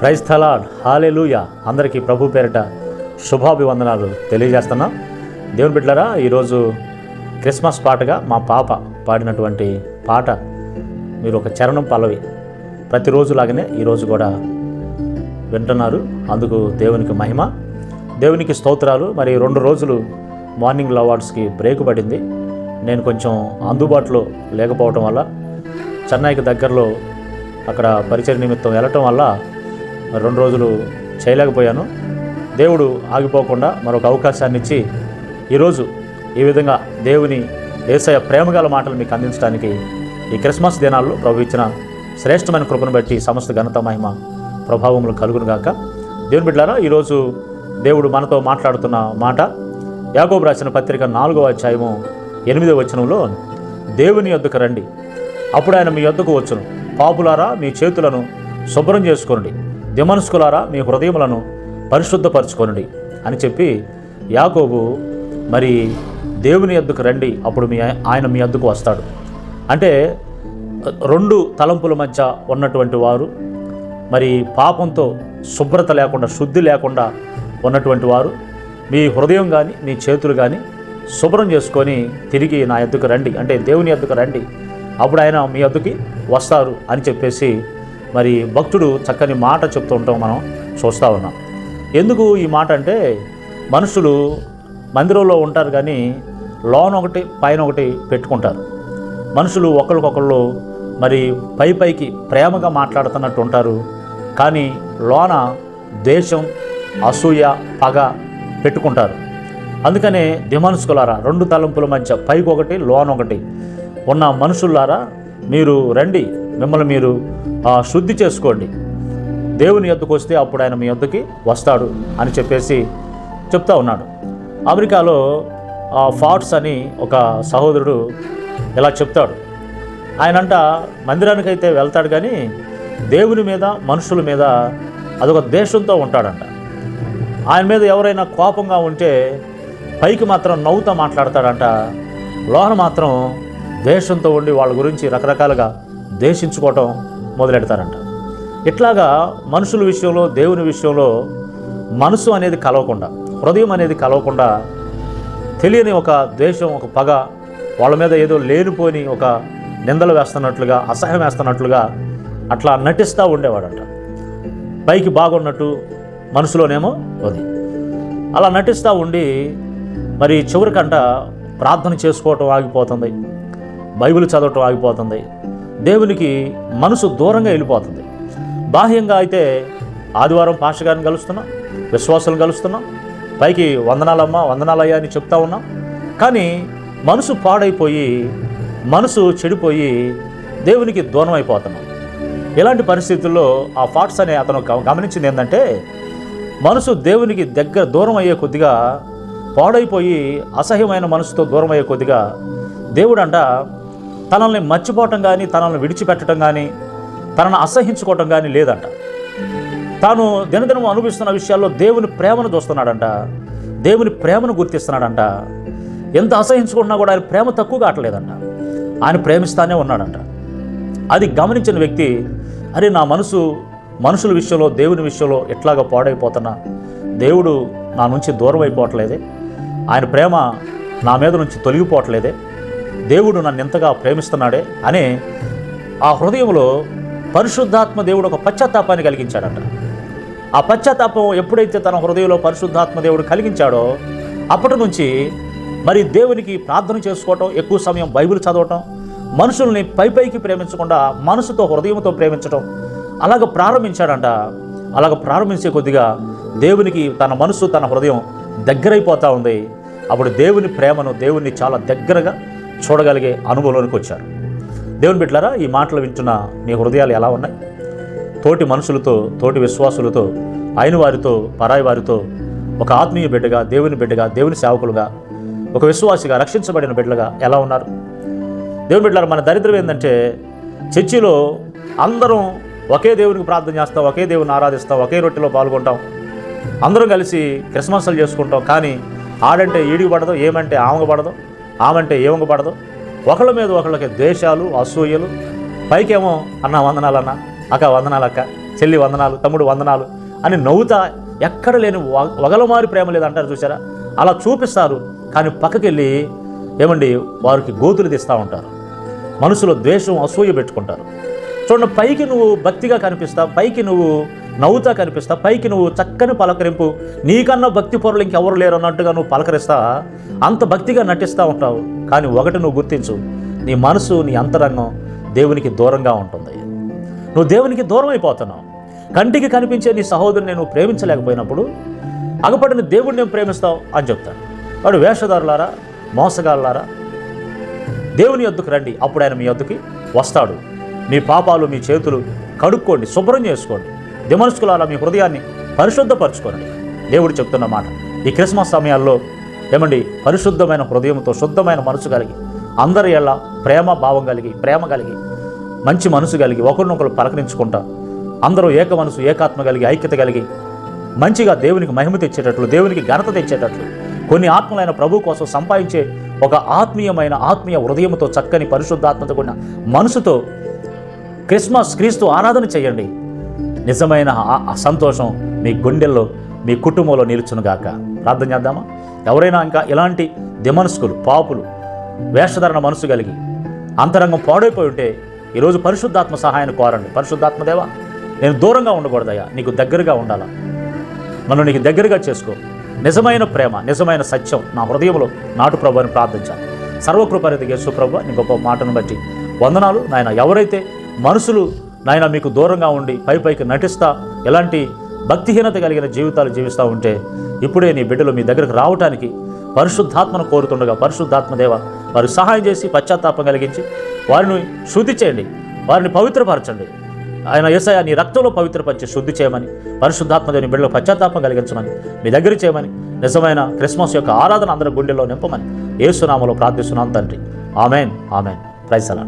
Praise the Lord hallelujah. అందరికీ ప్రభు పేరిట శుభాభివందనాలు తెలియజేస్తున్నాం. దేవుని బిడ్డలారా ఈరోజు క్రిస్మస్ పాటగా మా పాప పాడినటువంటి పాట మీరు ఒక చరణం పల్లవి. ప్రతిరోజు లాగానే ఈరోజు కూడా వింటున్నారు. అందుకు దేవునికి మహిమ. దేవునికి స్తోత్రాలు. మరి రెండు రోజులు మార్నింగ్ అవార్డ్స్కి బ్రేక్ పడింది. నేను కొంచెం అందుబాటులో లేకపోవటం వల్ల చెన్నైకి దగ్గరలో అక్కడ పరిచయ నిమిత్తం వెళ్ళటం వల్ల రెండు రోజులు చేయలేకపోయాను. దేవుడు ఆగిపోకుండా మరొక అవకాశాన్ని ఇచ్చి ఈరోజు ఈ విధంగా దేవుని ఏసయ ప్రేమగల మాటలు మీకు అందించడానికి ఈ క్రిస్మస్ దినాల్లో ప్రభు ఇచ్చిన శ్రేష్టమైన కృపను బట్టి సమస్త ఘనత మహిమ ప్రభావములు కలుగును గాక. దేవుని బిడ్డారా ఈరోజు దేవుడు మనతో మాట్లాడుతున్న మాట యాగోబు రాసిన పత్రిక నాలుగో అధ్యాయము ఎనిమిదో వచనంలో దేవుని యొద్దకు రండి. అప్పుడు ఆయన మీ యొద్దకు వచ్చును. పాపులారా మీ చేతులను శుభ్రం చేసుకోండి దిమనుసుకులారా మీ హృదయములను పరిశుద్ధపరచుకోనండి అని చెప్పి యాకోబు మరి దేవుని యొద్దకు రండి అప్పుడు మీ ఆయన మీ యొద్దకు వస్తాడు. అంటే రెండు తలంపుల మధ్య ఉన్నటువంటి వారు మరి పాపంతో శుభ్రత లేకుండా శుద్ధి లేకుండా ఉన్నటువంటి వారు మీ హృదయం కానీ మీ చేతులు కానీ శుభ్రం చేసుకొని తిరిగి నా ఎద్దుకు రండి అంటే దేవుని ఎద్దుకు రండి అప్పుడు ఆయన మీ ఎద్దుకి వస్తారు అని చెప్పేసి మరి భక్తుడు చక్కని మాట చెప్తూ ఉంటాం మనం చూస్తూ ఉన్నాం. ఎందుకు ఈ మాట అంటే మనుషులు మందిరంలో ఉంటారు కానీ లోన్ ఒకటి పైన ఒకటి పెట్టుకుంటారు. మనుషులు ఒకరికొకళ్ళు మరి పై పైకి ప్రేమగా మాట్లాడుతున్నట్టు ఉంటారు. కానీ లోన దేశం అసూయ పగ పెట్టుకుంటారు. అందుకనే దిమనుసుకులారా రెండు తలంపుల మధ్య పైకి ఒకటి లోన్ ఒకటి. ఉన్న మనుషులారా మీరు రండి. మిమ్మల్ని మీరు శుద్ధి చేసుకోండి. దేవుని యొద్దకు వస్తే అప్పుడు ఆయన మీ యొద్దకి వస్తాడు అని చెప్పేసి చెప్తా ఉన్నాడు. అమెరికాలో ఆ, ఫాట్స్ అని ఒక సహోదరుడు ఇలా చెప్తాడు. ఆయనంట మందిరానికైతే వెళ్తాడు కానీ దేవుని మీద మనుషుల మీద అదొక దేశంతో ఉంటాడంట. ఆయన మీద ఎవరైనా కోపంగా ఉంటే పైకి మాత్రం నవ్వుతో మాట్లాడతాడంట. లోహన మాత్రం దేశంతో ఉండి వాళ్ళ గురించి రకరకాలుగా ద్వేషించుకోవటం మొదలెడతారంట. ఇట్లాగా మనుషుల విషయంలో దేవుని విషయంలో మనసు అనేది కలవకుండా హృదయం అనేది కలవకుండా తెలియని ఒక ద్వేషం ఒక పగ వాళ్ళ మీద ఏదో లేనిపోని ఒక నిందలు వేస్తున్నట్లుగా అసహ్యం వేస్తున్నట్లుగా అట్లా నటిస్తూ ఉండేవాడంట. పైకి బాగున్నట్టు మనసులోనేమో అది అలా నటిస్తూ ఉండి మరి చివరికంట ప్రార్థన చేసుకోవటం ఆగిపోతుంది. బైబిల్ చదవటం ఆగిపోతుంది. దేవునికి మనసు దూరంగా వెళ్ళిపోతుంది. బాహ్యంగా అయితే ఆదివారం పాస్టర్ గారిని కలుస్తున్నాం విశ్వాసాలు కలుస్తున్నాం పైకి వందనాలమ్మా వందనాలయ్యా అని చెప్తా ఉన్నాం. కానీ మనసు పాడైపోయి మనసు చెడిపోయి దేవునికి దూరం అయిపోతున్నాం. ఇలాంటి పరిస్థితుల్లో ఆ ఫాట్స్ అనే అతను గమనించింది ఏంటంటే మనసు దేవునికి దగ్గర దూరం అయ్యే కొద్దిగా పాడైపోయి అసహ్యమైన మనసుతో దూరం అయ్యే కొద్దిగా దేవుడంట తనల్ని మర్చిపోవటం కానీ తనల్ని విడిచిపెట్టడం కానీ తనను అసహించుకోవటం కానీ లేదంట. తాను దినదినం అనుభవిస్తున్న విషయాల్లో దేవుని ప్రేమను చూస్తున్నాడంట. దేవుని ప్రేమను గుర్తిస్తున్నాడంట. ఎంత అసహించుకున్నా కూడా ఆయన ప్రేమ తక్కువ కావట్లేదంట. ఆయన ప్రేమిస్తానే ఉన్నాడంట. అది గమనించిన వ్యక్తి అరే నా మనసు మనుషుల విషయంలో దేవుని విషయంలో ఎట్లాగా పాడైపోతున్నా దేవుడు నా నుంచి దూరం అయిపోవట్లేదే. ఆయన ప్రేమ నా మీద నుంచి తొలగిపోవట్లేదే. దేవుడు నన్ను ఎంతగా ప్రేమిస్తున్నాడే అనే ఆ హృదయంలో పరిశుద్ధాత్మ దేవుడు ఒక పశ్చాత్తాపాన్ని కలిగించాడంట. ఆ పశ్చాత్తాపం ఎప్పుడైతే తన హృదయంలో పరిశుద్ధాత్మ దేవుడు కలిగించాడో అప్పటి నుంచి మరి దేవునికి ప్రార్థన చేసుకోవటం ఎక్కువ సమయం బైబిల్ చదవటం మనుషుల్ని పై పైకి ప్రేమించకుండా మనసుతో హృదయంతో ప్రేమించటం అలాగ ప్రారంభించాడంట. అలాగ ప్రారంభించే కొద్దిగా దేవునికి తన మనసు తన హృదయం దగ్గరైపోతూ ఉంది. అప్పుడు దేవుని ప్రేమను దేవుణ్ణి చాలా దగ్గరగా చూడగలిగే అనుభవంలోనికి వచ్చారు. దేవుని బిడ్డలారా ఈ మాటలు వింటున్న మీ హృదయాలు ఎలా ఉన్నాయి? తోటి మనుషులతో తోటి విశ్వాసులతో అయిన వారితో పరాయి వారితో ఒక ఆత్మీయ బిడ్డగా దేవుని బిడ్డగా దేవుని సేవకులుగా ఒక విశ్వాసిగా రక్షించబడిన బిడ్డలుగా ఎలా ఉన్నారు? దేవుని బిడ్డలారా మన దరిద్రం ఏంటంటే చర్చిలో అందరం ఒకే దేవునికి ప్రార్థన చేస్తాం ఒకే దేవుని ఆరాధిస్తాం ఒకే రొట్టెలో పాల్గొంటాం. అందరం కలిసి క్రిస్మస్లు చేసుకుంటాం కానీ ఆడంటే ఈడికి పడదు ఏమంటే ఆమెకు పడదు. ఆమంటే ఏమంగ పడదు ఒకళ్ళ మీద ఒకళ్ళకి ద్వేషాలు అసూయలు. పైకేమో అన్న వందనాలన్న అక్క వందనాలు అక్క చెల్లి వందనాలు తమ్ముడు వందనాలు అని నవ్వుతా ఎక్కడ లేని వగలమారి ప్రేమ లేదంటారు చూసారా అలా చూపిస్తారు కానీ పక్కకెళ్ళి ఏమండి వారికి గోతులు తీస్తూ ఉంటారు. మనసులో ద్వేషం అసూయ పెట్టుకుంటారు. చూడండి పైకి నువ్వు భక్తిగా కనిపిస్తా పైకి నువ్వు నవ్వుతా కనిపిస్తా. పైకి నువ్వు చక్కని పలకరింపు. నీకన్నా భక్తి పొరలు ఇంకెవరు లేరు అన్నట్టుగా నువ్వు పలకరిస్తా. అంత భక్తిగా నటిస్తూ ఉంటావు. కానీ ఒకటి నువ్వు గుర్తించు. నీ మనసు నీ అంతరంగం దేవునికి దూరంగా ఉంటుంది. నువ్వు దేవునికి దూరం అయిపోతున్నావు కంటికి కనిపించే నీ సహోదరుని నువ్వు ప్రేమించలేకపోయినప్పుడు అగపడిన దేవుడిని నేను ప్రేమిస్తావు అని చెప్తాను. వాడు వేషధారులారా మోసగాళ్ళారా దేవుని యొద్దకు రండి. అప్పుడు ఆయన మీ యొద్దకి వస్తాడు. మీ పాపాలు మీ చేతులు కడుక్కోండి. శుభ్రం చేసుకోండి. దిమనస్కులారా మీ హృదయాన్ని పరిశుద్ధపరచుకోండి దేవుడు చెప్తున్న మాట ఈ క్రిస్మస్ సమయాల్లో ఏమండి పరిశుద్ధమైన హృదయంతో శుద్ధమైన మనసు కలిగి అందరి ఎలా ప్రేమ భావం కలిగి ప్రేమ కలిగి మంచి మనసు కలిగి ఒకరినొకరు పలకరించుకుంటా అందరూ ఏక మనసు ఏకాత్మ కలిగి ఐక్యత కలిగి మంచిగా దేవునికి మహిమ తెచ్చేటట్లు దేవునికి ఘనత తెచ్చేటట్లు కొన్ని ఆత్మలైన ప్రభు కోసం సంపాదించే ఒక ఆత్మీయమైన ఆత్మీయ హృదయంతో చక్కని పరిశుద్ధాత్మతో కూడిన మనసుతో క్రిస్మస్ క్రీస్తు ఆరాధన చేయండి. నిజమైన ఆ- సంతోషం మీ గుండెల్లో మీ కుటుంబంలో నిలుచునుగాక ప్రార్థన చేద్దామా? ఎవరైనా ఇంకా ఇలాంటి దిమనస్కులు పాపులు వేషధరణ మనసు కలిగి అంతరంగం పాడైపోయి ఉంటే ఈరోజు పరిశుద్ధాత్మ సహాయాన్ని కోరండి. పరిశుద్ధాత్మదేవా నేను దూరంగా ఉండకూడదయ్యా. నీకు దగ్గరగా ఉండాలా? నన్ను నీకు దగ్గరగా చేసుకో. నిజమైన ప్రేమ నిజమైన సత్యం నా హృదయంలో నాటు ప్రభు అని ప్రార్థించాను సర్వకృపరిత యేసు ప్రభు నీ గొప్ప మాటను బట్టి వందనాలు. నాయన ఎవరైతే మనుషులు నాయన మీకు దూరంగా ఉండి పై పైకి నటిస్తా. ఎలాంటి భక్తిహీనత కలిగిన జీవితాలు జీవిస్తూ ఉంటే ఇప్పుడే నీ బిడ్డలు మీ దగ్గరకు రావటానికి పరిశుద్ధాత్మను కోరుతుండగా పరిశుద్ధాత్మదేవ వారు సహాయం చేసి పశ్చాత్తాపం కలిగించి వారిని శుద్ధి చేయండి వారిని పవిత్రపరచండి. ఆయన ఏసయ నీ రక్తంలో పవిత్రపరిచి శుద్ధి చేయమని పరిశుద్ధాత్మదేవుని బిడ్డలో పశ్చాత్తాపం కలిగించమని మీ దగ్గర చేయమని నిజమైన క్రిస్మస్ యొక్క ఆరాధన అందరి గుండెల్లో నింపమని ఏసునామలో ప్రార్థిస్తున్నాం తండ్రి. Amen amen. ప్రైసలా